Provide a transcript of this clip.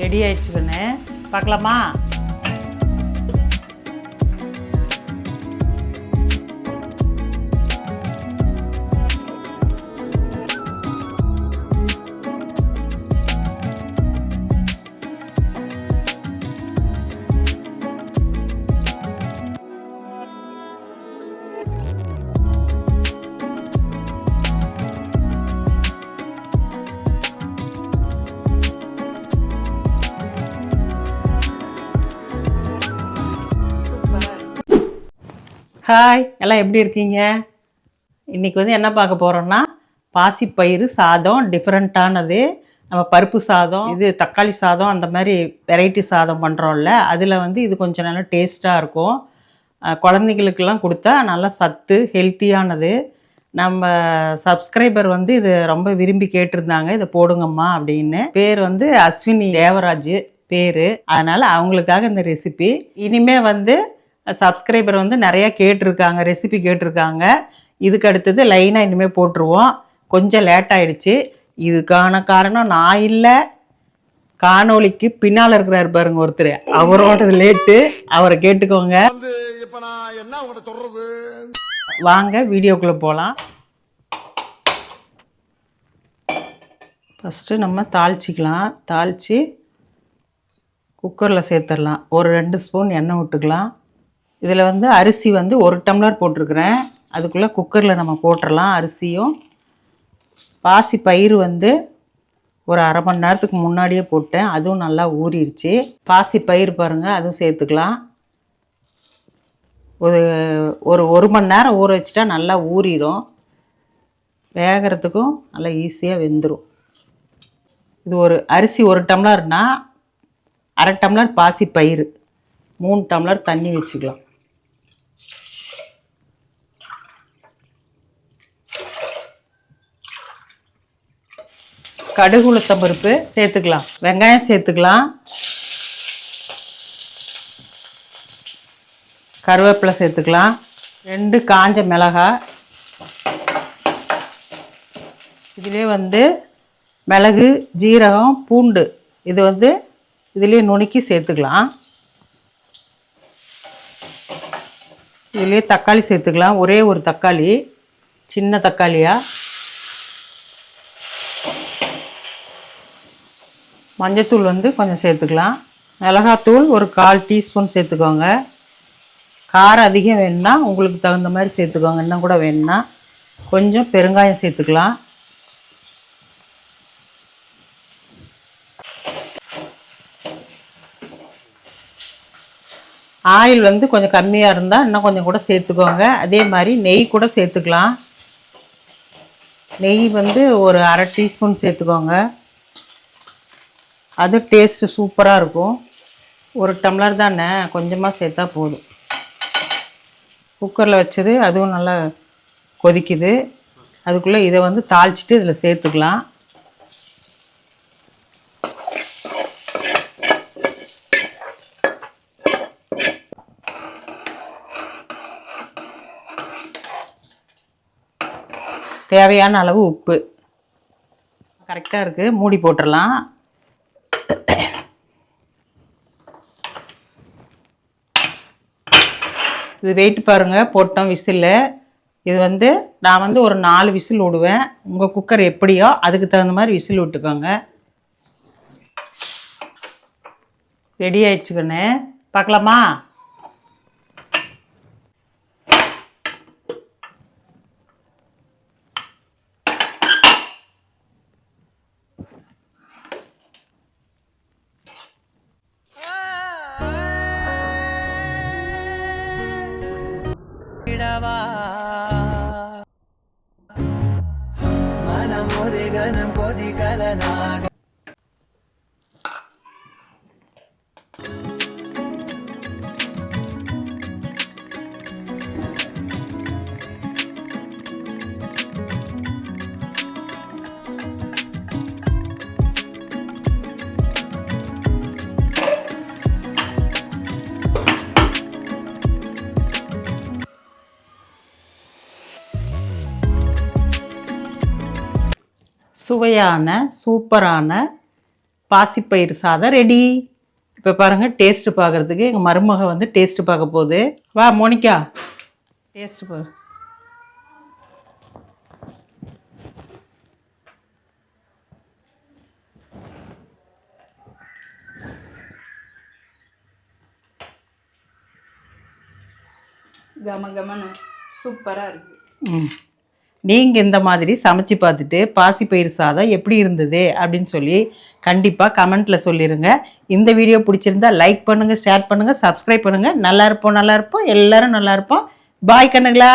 Ready ஆயிடுச்சுக்கண்ணே பார்க்கலாமா? Hi எல்லாம் எப்படி இருக்கீங்க? இன்றைக்கி வந்து என்ன பார்க்க போகிறோன்னா பாசிப்பயிறு சாதம் டிஃப்ரெண்ட்டானது நம்ம பருப்பு சாதம் இது தக்காளி சாதம் அந்த மாதிரி வெரைட்டி சாதம் பண்ணுறோம்ல அதில் வந்து இது கொஞ்சம் நல்லா டேஸ்ட்டாக இருக்கும். குழந்தைங்களுக்கெல்லாம் கொடுத்தா நல்லா சத்து ஹெல்த்தியானது நம்ம சப்ஸ்கிரைபர் வந்து இது ரொம்ப விரும்பி கேட்டிருந்தாங்க இதை போடுங்கம்மா அப்படின்னு. பேர் வந்து அஸ்வினி தேவராஜ் பேர். அதனால் அவங்களுக்காக இந்த ரெசிபி இனிமே வந்து சப்ஸ்கிரைபர் வந்து நிறையா கேட்டிருக்காங்க ரெசிபி கேட்டிருக்காங்க. இதுக்கு அடுத்தது லைனாக இனிமேல் போட்டுருவோம். கொஞ்சம் லேட் ஆயிடுச்சு. இதுக்கான காரணம் நான் இல்லை. காணொளிக்கு பின்னால் இருக்கிறாரு பாருங்க ஒருத்தர். அவரோடது லேட்டு அவரை கேட்டுக்கோங்க. நான் என்ன சொல்றது? வாங்க வீடியோக்குள்ளே போகலாம் ஃபஸ்ட்டு நம்ம தாளிச்சிக்கலாம். தாளித்து குக்கரில் சேர்த்துடலாம். ஒரு ரெண்டு ஸ்பூன் எண்ணெய் விட்டுக்கலாம். இதில் வந்து அரிசி வந்து ஒரு டம்ளர் போட்டிருக்கிறேன். அதுக்குள்ளே குக்கரில் நம்ம போட்டுடலாம் அரிசியும். பாசி பயிறு வந்து ஒரு அரை மணி நேரத்துக்கு முன்னாடியே போட்டேன். அதுவும் நல்லா ஊறிடுச்சு. பாசி பயிர் பாருங்கள் அதுவும் சேர்த்துக்கலாம். ஒரு ஒரு ஒரு மணி நேரம் ஊற வச்சுட்டா நல்லா ஊறிடும். வேகிறதுக்கும் நல்லா ஈஸியாக வெந்துடும் இது ஒரு அரிசி ஒரு டம்ளர்னால் அரை டம்ளர் பாசி பயிறு. மூணு டம்ளர் தண்ணி வச்சுக்கலாம். கடுகு உளுத்தம் பருப்பு சேர்த்துக்கலாம். வெங்காயம் சேர்த்துக்கலாம். கருவேப்பிலை சேர்த்துக்கலாம். ரெண்டு காஞ்ச மிளகாய். இதிலே வந்து மிளகு ஜீரகம் பூண்டு இது வந்து இதுலேயே நுணுக்கி சேர்த்துக்கலாம். இதுலேயே தக்காளி சேர்த்துக்கலாம். ஒரே ஒரு தக்காளி சின்ன தக்காளியாக மஞ்சத்தூள் வந்து கொஞ்சம் சேர்த்துக்கலாம். மிளகாத்தூள் ஒரு கால் டீஸ்பூன் சேர்த்துக்கோங்க. காரம் அதிகம் வேணும்னா உங்களுக்கு தகுந்த மாதிரி சேர்த்துக்கோங்க. இன்னும் கூட வேணும்னா கொஞ்சம் பெருங்காயம் சேர்த்துக்கலாம். ஆயில் வந்து கொஞ்சம் கம்மியாக இருந்தால் இன்னும் கொஞ்சம் கூட சேர்த்துக்கோங்க. அதே மாதிரி நெய் கூட சேர்த்துக்கலாம். நெய் வந்து ஒரு அரை டீஸ்பூன் சேர்த்துக்கோங்க. அது டேஸ்ட்டு சூப்பராக இருக்கும். ஒரு டம்ளர் தானே கொஞ்சமாக சேர்த்தா போதும். குக்கரில் வச்சது அதுவும் நல்லா கொதிக்குது. அதுக்குள்ளே இதை வந்து தாளிச்சிட்டு இதில் சேர்த்துக்கலாம். தேவையான அளவு உப்பு. கரெக்டாக இருக்குது மூடி போட்டுடலாம். இது வெயிட் பாருங்கள் போட்டோம் விசில். இது வந்து நான் வந்து ஒரு நாலு விசில் விடுவேன். உங்கள் குக்கர் எப்படியோ அதுக்கு தகுந்த மாதிரி விசில் விட்டுக்கோங்க. ரெடி ஆயிடுச்சுக்கண்ணே. பார்க்கலாமா? விடவா? மனம் ஒரு கணம் கொதிகலனாக சுவையான சூப்பரான பாசிப்பயிறு சாதம் ரெடி இப்போ பாருங்கள் டேஸ்ட்டு பார்க்குறதுக்கு எங்கள் மருமக வந்து டேஸ்ட்டு பார்க்க போகுது. வா மோனிகா. டேஸ்ட்டு பாரு கம கமன்னு சூப்பராக இருக்குது ம். நீங்கள் இந்த மாதிரி சமைச்சு பார்த்துட்டு பாசிப்பயிறு சாதம் எப்படி இருந்தது அப்படின்னு சொல்லி கண்டிப்பாக கமெண்ட்டில் சொல்லிடுங்க இந்த வீடியோ பிடிச்சிருந்தா லைக் பண்ணுங்கள் ஷேர் பண்ணுங்கள் சப்ஸ்கிரைப் பண்ணுங்கள் நல்லா இருப்போம் நல்லா இருப்போம். எல்லாரும் நல்லா இருப்போம். பாய் கண்ணுங்களா